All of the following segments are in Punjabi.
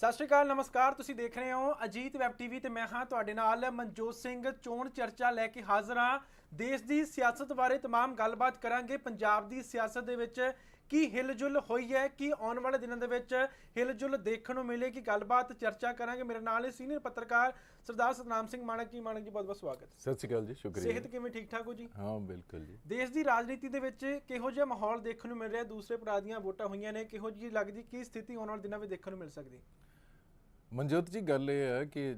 ਸਤਿ ਸ਼੍ਰੀ ਅਕਾਲ ਨਮਸਕਾਰ ਤੁਸੀਂ ਦੇਖ ਰਹੇ ਹੋ ਅਜੀਤ ਵੈਬ ਟੀਵੀ ਤੇ ਮੈਂ ਹਾਂ ਤੁਹਾਡੇ ਨਾਲ ਮਨਜੋਤ ਸਿੰਘ ਚੋਣ ਚਰਚਾ ਲੈ ਕੇ ਹਾਜ਼ਰ ਹਾਂ ਦੇਸ਼ ਦੀ ਸਿਆਸਤ ਬਾਰੇ तमाम ਗੱਲਬਾਤ ਕਰਾਂਗੇ ਪੰਜਾਬ ਦੀ ਸਿਆਸਤ ਦੇ ਵਿੱਚ ਕੀ ਹਿਲਜੁਲ ਹੋਈ ਹੈ ਕੀ ਆਉਣ ਵਾਲੇ ਦਿਨਾਂ ਦੇ ਵਿੱਚ ਹਿਲਜੁਲ ਦੇਖਣ ਨੂੰ ਮਿਲੇਗੀ ਗੱਲਬਾਤ ਚਰਚਾ ਕਰਾਂਗੇ ਮੇਰੇ ਨਾਲ ਸੀਨੀਅਰ ਪੱਤਰਕਾਰ ਸਰਦਾਰ ਸਤਨਾਮ ਸਿੰਘ ਮਾਣਕ ਜੀ ਮਾਣਕ ਜੀ ਬਹੁਤ ਬਹੁਤ ਸਵਾਗਤ ਸਤਿ ਸ਼੍ਰੀ ਅਕਾਲ ਜੀ ਸ਼ੁਕਰੀਆ ਸਿਹਤ ਕਿਵੇਂ ਠੀਕ ਠਾਕ ਹੋ ਜੀ ਹਾਂ ਬਿਲਕੁਲ ਜੀ ਦੇਸ਼ ਦੀ ਰਾਜਨੀਤੀ ਦੇ ਵਿੱਚ ਕਿਹੋ ਜਿਹਾ ਮਾਹੌਲ ਦੇਖਣ ਨੂੰ ਮਿਲ ਰਿਹਾ ਦੂਸਰੇ ਪੜਾਅ ਦੀਆਂ ਵੋਟਾਂ ਹੋਈਆਂ ਨੇ ਕਿਹੋ ਜਿਹੀ ਲੱਗਦੀ ਕੀ ਸਥਿਤੀ ਆਉਣ ਵਾਲੇ ਦਿਨਾਂ ਵਿੱਚ ਦੇਖਣ ਨੂੰ ਮਿਲ ਸਕਦੀ ਮਨਜੋਤ ਜੀ ਗੱਲ ਇਹ ਹੈ ਕਿ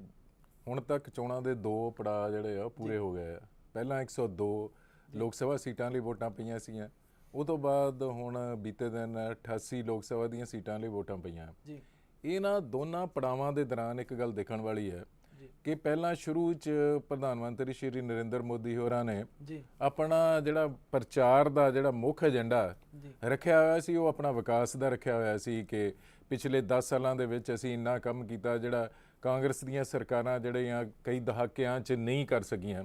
ਹੁਣ ਤੱਕ ਚੋਣਾਂ ਦੇ ਦੋ ਪੜਾਅ ਜਿਹੜੇ ਆ ਪੂਰੇ ਹੋ ਗਏ ਆ। ਪਹਿਲਾਂ 102 ਲੋਕ ਸਭਾ ਸੀਟਾਂ ਲਈ ਵੋਟਾਂ ਪਈਆਂ ਸੀਗੀਆਂ। ਉਹ ਤੋਂ ਬਾਅਦ ਹੁਣ ਬੀਤੇ ਦਿਨ 88 ਲੋਕ ਸਭਾ ਦੀਆਂ ਸੀਟਾਂ ਲਈ ਵੋਟਾਂ ਪਈਆਂ। ਜੀ। ਇਹਨਾਂ ਦੋਨਾਂ ਪੜਾਵਾਂ ਦੇ ਦੌਰਾਨ ਇੱਕ ਗੱਲ ਦੇਖਣ ਵਾਲੀ ਹੈ ਜੀ। ਕਿ ਪਹਿਲਾਂ ਸ਼ੁਰੂ 'ਚ ਪ੍ਰਧਾਨ ਮੰਤਰੀ ਸ਼੍ਰੀ ਨਰਿੰਦਰ ਮੋਦੀ ਹੋਰਾਂ ਨੇ ਜੀ। ਆਪਣਾ ਜਿਹੜਾ ਪ੍ਰਚਾਰ ਦਾ ਜਿਹੜਾ ਮੁੱਖ ਏਜੰਡਾ ਰੱਖਿਆ ਹੋਇਆ ਸੀ ਉਹ ਆਪਣਾ ਵਿਕਾਸ ਦਾ ਰੱਖਿਆ ਹੋਇਆ ਸੀ ਕਿ ਪਿਛਲੇ 10 ਸਾਲਾਂ ਦੇ ਵਿੱਚ ਅਸੀਂ ਇੰਨਾ ਕੰਮ ਕੀਤਾ ਜਿਹੜਾ ਕਾਂਗਰਸ ਦੀਆਂ ਸਰਕਾਰਾਂ ਜਿਹੜੀਆਂ ਕਈ ਦਹਾਕਿਆਂ 'ਚ ਨਹੀਂ ਕਰ ਸਕੀਆਂ।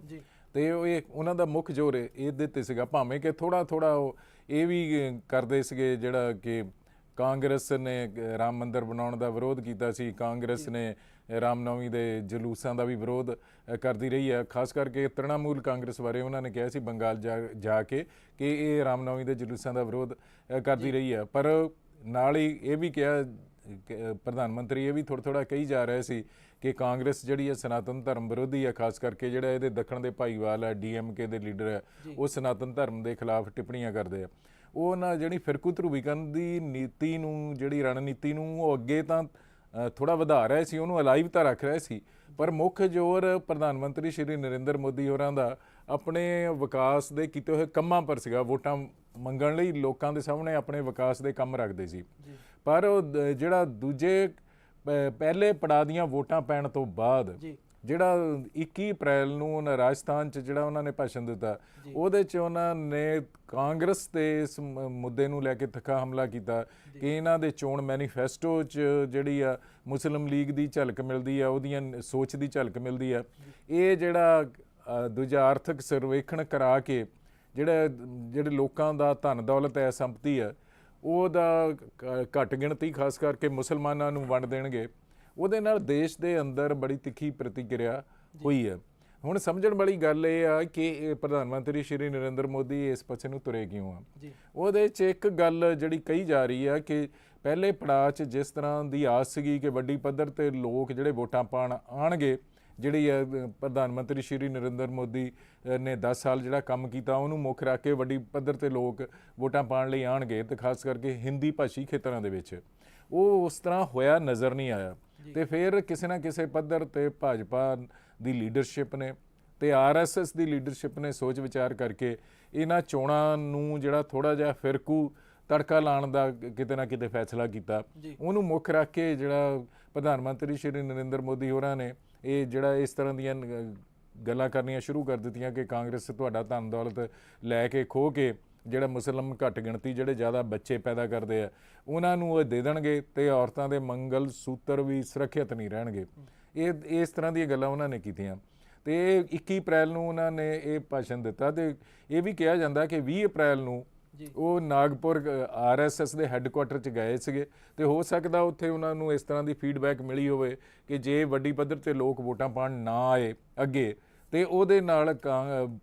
ਤੇ ਉਹ ਇਹ ਉਹਨਾਂ ਦਾ ਮੁੱਖ ਜ਼ੋਰ ਇਹ- ਇਹਦੇ ਤੇ ਸੀਗਾ। ਭਾਵੇਂ ਕਿ ਥੋੜਾ ਥੋੜਾ ਉਹ ਇਹ ਵੀ ਕਰਦੇ ਸੀਗੇ ਜਿਹੜਾ ਕਿ ਕਾਂਗਰਸ ਨੇ ਰਾਮ ਮੰਦਿਰ ਬਣਾਉਣ ਦਾ ਵਿਰੋਧ ਕੀਤਾ ਸੀ। ਕਾਂਗਰਸ ਨੇ ਰਾਮਨਵਮੀ ਦੇ ਜਲੂਸਾਂ ਦਾ ਵੀ ਵਿਰੋਧ ਕਰਦੀ ਰਹੀ ਹੈ ਖਾਸ ਕਰਕੇ ਤ੍ਰਿਣਮੂਲ ਕਾਂਗਰਸ ਬਾਰੇ ਉਹਨਾਂ ਨੇ ਕਿਹਾ ਸੀ ਬੰਗਾਲ ਜਾ ਕੇ ਕਿ ਇਹ ਰਾਮਨਵਮੀ ਦੇ ਜਲੂਸਾਂ ਦਾ ਵਿਰੋਧ ਕਰਦੀ ਰਹੀ ਹੈ ਪਰ ਨਾਲ ਹੀ ਇਹ ਵੀ ਕਿਹਾ ਪ੍ਰਧਾਨ ਮੰਤਰੀ ਇਹ ਵੀ ਥੋੜਾ ਥੋੜਾ ਕਹੀ ਜਾ ਰਿਹਾ ਸੀ ਕਿ ਕਾਂਗਰਸ ਜਿਹੜੀ ਹੈ ਸਨਾਤਨ ਧਰਮ ਵਿਰੋਧੀ ਹੈ ਖਾਸ ਕਰਕੇ ਜਿਹੜਾ ਇਹਦੇ ਦੱਖਣ ਦੇ ਭਾਈਵਾਲ ਹੈ ਡੀਐਮਕੇ ਦੇ ਲੀਡਰ ਹੈ ਉਹ ਸਨਾਤਨ ਧਰਮ ਦੇ ਖਿਲਾਫ ਟਿੱਪਣੀਆਂ ਕਰਦੇ ਆ। ਉਹ ਨਾ ਜਿਹੜੀ ਫਿਰਕੂ ਧਰੂਵੀਕਰਨ ਦੀ ਨੀਤੀ ਨੂੰ ਜਿਹੜੀ ਰਣਨੀਤੀ ਨੂੰ ਉਹ ਅੱਗੇ ਤਾਂ ਥੋੜਾ ਵਧਾ ਰਿਹਾ ਸੀ ਉਹਨੂੰ ਅਲਾਈਵ ਤਾਂ ਰੱਖ ਰਿਹਾ ਸੀ। ਪਰ ਮੁੱਖ ਜ਼ੋਰ ਪ੍ਰਧਾਨ ਮੰਤਰੀ ਸ਼੍ਰੀ ਨਰਿੰਦਰ ਮੋਦੀ ਹੋਰਾਂ ਦਾ ਆਪਣੇ ਵਿਕਾਸ ਦੇ ਕੀਤੇ ਹੋਏ ਕੰਮਾਂ ਪਰ ਸੀਗਾ ਵੋਟਾਂ ਮੰਗਣ ਲਈ ਲੋਕਾਂ ਦੇ ਸਾਹਮਣੇ ਆਪਣੇ ਵਿਕਾਸ ਦੇ ਕੰਮ ਰੱਖਦੇ ਸੀ। ਪਰ ਉਹ ਜਿਹੜਾ ਦੂਜੇ ਪਹਿਲੇ ਪੜਾਅ ਦੀਆਂ ਵੋਟਾਂ ਪੈਣ ਤੋਂ ਬਾਅਦ ਜਿਹੜਾ 21 ਅਪ੍ਰੈਲ ਨੂੰ ਉਹਨਾਂ ਰਾਜਸਥਾਨ 'ਚ ਜਿਹੜਾ ਉਹਨਾਂ ਨੇ ਭਾਸ਼ਣ ਦਿੱਤਾ ਉਹਦੇ 'ਚ ਉਹਨਾਂ ਨੇ ਕਾਂਗਰਸ ਤੇ ਇਸ ਮੁੱਦੇ ਨੂੰ ਲੈ ਕੇ ਤਿੱਖਾ ਹਮਲਾ ਕੀਤਾ ਕਿ ਇਹਨਾਂ ਦੇ ਚੋਣ ਮੈਨੀਫੈਸਟੋ 'ਚ ਜਿਹੜੀ ਆ ਮੁਸਲਿਮ ਲੀਗ ਦੀ ਝਲਕ ਮਿਲਦੀ ਆ ਉਹਦੀਆਂ ਸੋਚ ਦੀ ਝਲਕ ਮਿਲਦੀ ਆ। ਇਹ ਜਿਹੜਾ ਦੂਜਾ ਆਰਥਿਕ ਸਰਵੇਖਣ ਕਰਾ ਕੇ ਜਿਹੜਾ ਜਿਹੜੇ ਲੋਕਾਂ ਦਾ ਧਨ ਦੌਲਤ ਹੈ ਸੰਪਤੀ ਹੈ ਉਹਦਾ ਘੱਟ ਗਿਣਤੀ ਖਾਸ ਕਰਕੇ ਮੁਸਲਮਾਨਾਂ ਨੂੰ ਵੰਡ ਦੇਣਗੇ। ਉਹਦੇ ਨਾਲ ਦੇਸ਼ ਦੇ ਅੰਦਰ ਬੜੀ ਤਿੱਖੀ ਪ੍ਰਤੀਕਿਰਿਆ ਹੋਈ ਹੈ। ਹੁਣ ਸਮਝਣ ਵਾਲੀ ਗੱਲ ਇਹ ਆ ਕਿ ਇਹ ਪ੍ਰਧਾਨ ਮੰਤਰੀ ਸ਼੍ਰੀ ਨਰਿੰਦਰ ਮੋਦੀ ਇਸ ਪਾਸੇ ਨੂੰ ਤੁਰੇ ਕਿਉਂ ਆ? ਉਹਦੇ 'ਚ ਇੱਕ ਗੱਲ ਜਿਹੜੀ ਕਹੀ ਜਾ ਰਹੀ ਆ ਕਿ ਪਹਿਲੇ ਪੜਾਅ 'ਚ ਜਿਸ ਤਰ੍ਹਾਂ ਦੀ ਆਸ ਸੀਗੀ ਕਿ ਵੱਡੀ ਪੱਧਰ ਤੇ ਲੋਕ ਜਿਹੜੇ ਵੋਟਾਂ ਪਾਣ ਆਣਗੇ ਜਿਹੜੀ ਪ੍ਰਧਾਨ ਮੰਤਰੀ ਸ਼੍ਰੀ ਨਰਿੰਦਰ ਮੋਦੀ ਨੇ 10 ਸਾਲ ਜਿਹੜਾ ਕੰਮ ਕੀਤਾ ਉਹਨੂੰ ਮੁੱਖ ਰੱਖ ਕੇ ਵੱਡੀ ਪੱਧਰ ਤੇ ਲੋਕ ਵੋਟਾਂ ਪਾਣ ਲਈ ਆਣਗੇ ਤੇ ਖਾਸ ਕਰਕੇ ਹਿੰਦੀ ਭਾਸ਼ੀ ਖੇਤਰਾਂ ਦੇ ਵਿੱਚ। ਉਹ ਉਸ ਤਰ੍ਹਾਂ ਹੋਇਆ ਨਜ਼ਰ ਨਹੀਂ ਆਇਆ। ਤੇ ਫਿਰ ਕਿਸੇ ਨਾ ਕਿਸੇ ਪੱਧਰ ਤੇ ਭਾਜਪਾ ਦੀ ਲੀਡਰਸ਼ਿਪ ਨੇ ਤੇ ਆਰਐਸਐਸ ਦੀ ਲੀਡਰਸ਼ਿਪ ਨੇ ਸੋਚ ਵਿਚਾਰ ਕਰਕੇ ਇਹਨਾਂ ਚੋਣਾਂ ਨੂੰ ਜਿਹੜਾ ਥੋੜਾ ਜਿਹਾ ਫਿਰਕੂ ਤੜਕਾ ਲਾਉਣ ਦਾ ਕਿਤੇ ਨਾ ਕਿਤੇ ਫੈਸਲਾ ਕੀਤਾ। ਉਹਨੂੰ ਮੁੱਖ ਰੱਖ ਕੇ ਜਿਹੜਾ ਪ੍ਰਧਾਨ ਮੰਤਰੀ ਸ਼੍ਰੀ ਨਰਿੰਦਰ ਮੋਦੀ ਹੋਰਾਂ ਨੇ ਇਹ ਜਿਹੜਾ ਇਸ ਤਰ੍ਹਾਂ ਦੀਆਂ ਗੱਲਾਂ ਕਰਨੀਆਂ ਸ਼ੁਰੂ ਕਰ ਦਿੱਤੀਆਂ ਕਿ ਕਾਂਗਰਸ ਤੁਹਾਡਾ ਧਨ ਦੌਲਤ ਲੈ ਕੇ ਖੋ ਕੇ ਜਿਹੜਾ ਮੁਸਲਮ ਘੱਟ ਗਿਣਤੀ ਜਿਹੜੇ ਜ਼ਿਆਦਾ ਬੱਚੇ ਪੈਦਾ ਕਰਦੇ ਆ, ਉਹਨਾਂ ਨੂੰ ਉਹ ਦੇ ਦੇਣਗੇ ਤੇ ਔਰਤਾਂ ਦੇ ਮੰਗਲ ਸੂਤਰ ਵੀ ਸੁਰੱਖਿਅਤ ਨਹੀਂ ਰਹਿਣਗੇ। ਇਹ, ਇਸ ਤਰ੍ਹਾਂ ਦੀਆਂ ਗੱਲਾਂ ਉਹਨਾਂ ਨੇ ਕੀਤੀਆਂ। ਤੇ ਇਹ 21 ਅਪ੍ਰੈਲ ਨੂੰ ਉਹਨਾਂ ਨੇ ਇਹ ਭਾਸ਼ਣ ਦਿੱਤਾ ਤੇ ਇਹ ਵੀ ਕਿਹਾ ਜਾਂਦਾ ਕਿ 20 ਅਪ੍ਰੈਲ ਨੂੰ ਉਹ ਨਾਗਪੁਰ ਆਰਐਸਐਸ ਦੇ ਹੈੱਡਕੁਆਟਰ 'ਚ ਗਏ ਸੀਗੇ ਤੇ ਹੋ ਸਕਦਾ ਉੱਥੇ ਉਹਨਾਂ ਨੂੰ ਇਸ ਤਰ੍ਹਾਂ ਦੀ ਫੀਡਬੈਕ ਮਿਲੀ ਹੋਵੇ ਕਿ ਜੇ ਵੱਡੀ ਪੱਧਰ ਤੇ ਲੋਕ ਵੋਟਾਂ ਪਾਣ ਨਾ ਆਏ ਅੱਗੇ ਤੇ ਉਹਦੇ ਨਾਲ